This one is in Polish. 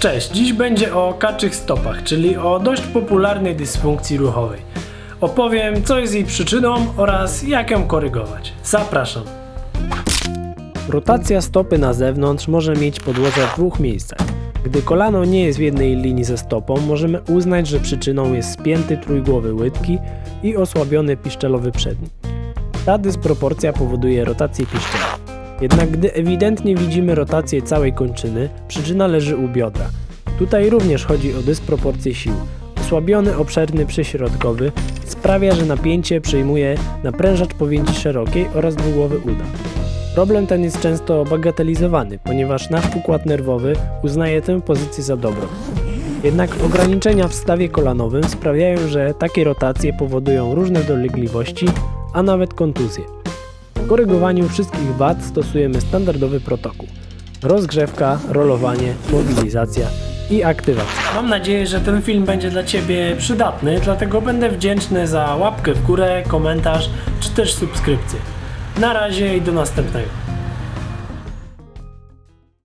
Cześć, dziś będzie o kaczych stopach, czyli o dość popularnej dysfunkcji ruchowej. Opowiem, co jest jej przyczyną oraz jak ją korygować. Zapraszam. Rotacja stopy na zewnątrz może mieć podłoże w dwóch miejscach. Gdy kolano nie jest w jednej linii ze stopą, możemy uznać, że przyczyną jest spięty trójgłowy łydki i osłabiony piszczelowy przedni. Ta dysproporcja powoduje rotację piszczela. Jednak gdy ewidentnie widzimy rotację całej kończyny, przyczyna leży u biodra. Tutaj również chodzi o dysproporcję sił. Osłabiony obszerny przyśrodkowy sprawia, że napięcie przejmuje naprężacz powięzi szerokiej oraz dwugłowy uda. Problem ten jest często bagatelizowany, ponieważ nasz układ nerwowy uznaje tę pozycję za dobrą. Jednak ograniczenia w stawie kolanowym sprawiają, że takie rotacje powodują różne dolegliwości, a nawet kontuzje. Korygowaniu wszystkich wad stosujemy standardowy protokół. Rozgrzewka, rolowanie, mobilizacja i aktywacja. Mam nadzieję, że ten film będzie dla Ciebie przydatny, dlatego będę wdzięczny za łapkę w górę, komentarz czy też subskrypcję. Na razie i do następnego.